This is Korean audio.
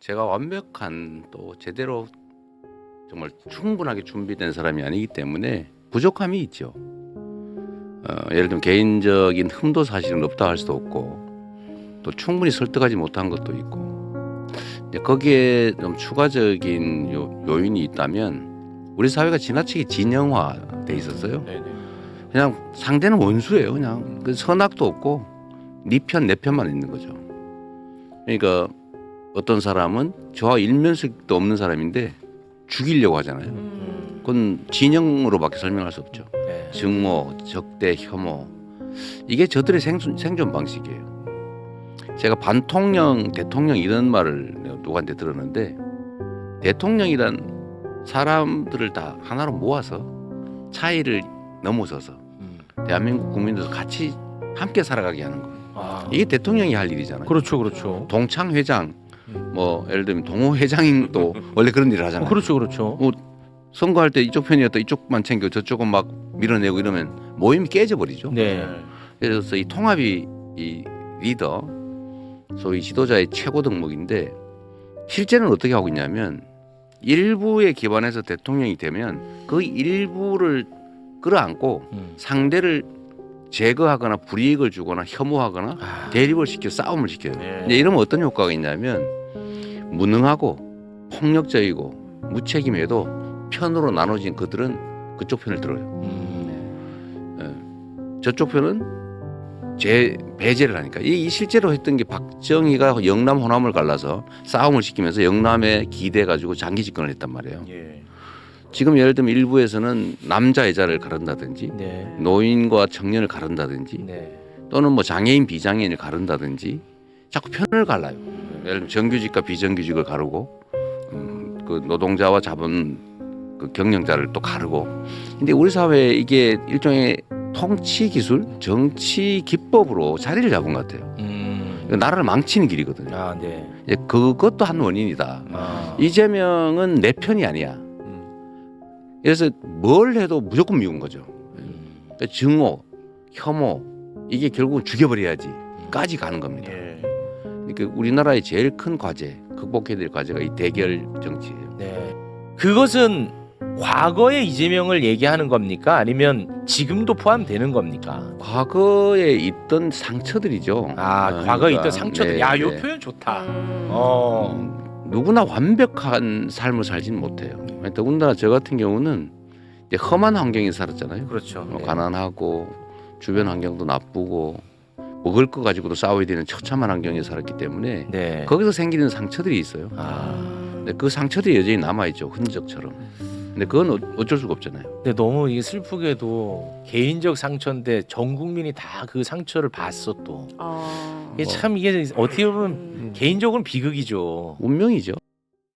제가 완벽한 또 제대로 정말 충분하게 준비된 사람이 아니기 때문에 부족함이 있죠. 어, 예를 들면 개인적인 흠도 사실은 없다 할 수도 없고 또 충분히 설득하지 못한 것도 있고 거기에 좀 추가적인 요, 요인이 있다면 우리 사회가 지나치게 진영화돼 있었어요. 네네. 그냥 상대는 원수예요. 그냥 그 선악도 없고 네 편 내 편만 있는 거죠. 그러니까 어떤 사람은 저와 일면식도 없는 사람인데 죽이려고 하잖아요. 음. 그건 진영으로밖에 설명할 수 없죠. 네. 증오, 적대, 혐오 이게 저들의 생존, 생존 방식이에요. 제가 반통령, 대통령 이런 말을 누구한테 들었는데 대통령이란 사람들을 다 하나로 모아서 차이를 넘어서서 음. 대한민국 국민들 같이 함께 살아가게 하는 거예요. 아. 이게 대통령이 할 일이잖아요. 그렇죠, 그렇죠. 동창 회장, 음. 뭐 예를 들면 동호 회장도 원래 그런 일을 어, 하잖아요. 그렇죠, 그렇죠. 뭐 선거할 때 이쪽 편이었다 이쪽만 챙겨 저쪽은 막 밀어내고 이러면 모임이 깨져버리죠. 네. 그래서 이 통합이 이 리더 소위 지도자의 최고 덕목인데 실제는 어떻게 하고 있냐면 일부에 기반해서 대통령이 되면 그 일부를 끌어안고 음. 상대를 제거하거나 불이익을 주거나 혐오하거나 아. 대립을 시켜 싸움을 시켜요. 네. 이제 이러면 어떤 효과가 있냐면 무능하고 폭력적이고 무책임해도 편으로 나눠진 그들은 그쪽 편을 들어요. 음. 저쪽 편은 제 배제를 하니까 이, 이 실제로 했던 게 박정희가 영남 호남을 갈라서 싸움을 시키면서 영남에 기대 가지고 장기 집권을 했단 말이에요. 예. 지금 예를 들면 일부에서는 남자 여자를 가른다든지 네. 노인과 청년을 가른다든지 네. 또는 뭐 장애인 비장애인을 가른다든지 자꾸 편을 갈라요. 예를 들면 정규직과 비정규직을 가르고 음, 그 노동자와 자본 그 경영자를 또 가르고 근데 우리 사회에 이게 일종의 통치 기술, 정치 기법으로 자리를 잡은 것 같아요. 음. 나라를 망치는 길이거든요. 아, 네. 이제 그것도 한 원인이다. 아. 이재명은 내 편이 아니야. 음. 그래서 뭘 해도 무조건 미운 거죠. 음. 그러니까 증오, 혐오 이게 결국은 죽여버려야지까지 가는 겁니다. 예. 그러니까 우리나라의 제일 큰 과제, 극복해야 될 과제가 이 대결 정치예요. 네. 그것은 과거의 이재명을 얘기하는 겁니까? 아니면 지금도 포함되는 겁니까? 과거에 있던 상처들이죠. 아, 어, 과거에 그러니까, 있던 상처들. 네, 야, 요 네. 표현 좋다. 음. 어. 음, 누구나 완벽한 삶을 살지는 못해요. 더군다나 저 같은 경우는 험한 환경에 살았잖아요. 그렇죠. 뭐 네. 가난하고 주변 환경도 나쁘고 먹을 거 가지고도 싸워야 되는 처참한 환경에 살았기 때문에 네. 거기서 생기는 상처들이 있어요. 아. 근데 그 상처들이 여전히 남아 있죠 흔적처럼. 근데 그건 어- 어쩔 수가 없잖아요. 근데 너무 이게 슬프게도 개인적 상처인데 전 국민이 다 그 상처를 봤어 또. 어. 이게 참 이게 어떻게 보면 음. 개인적으로는 비극이죠. 운명이죠.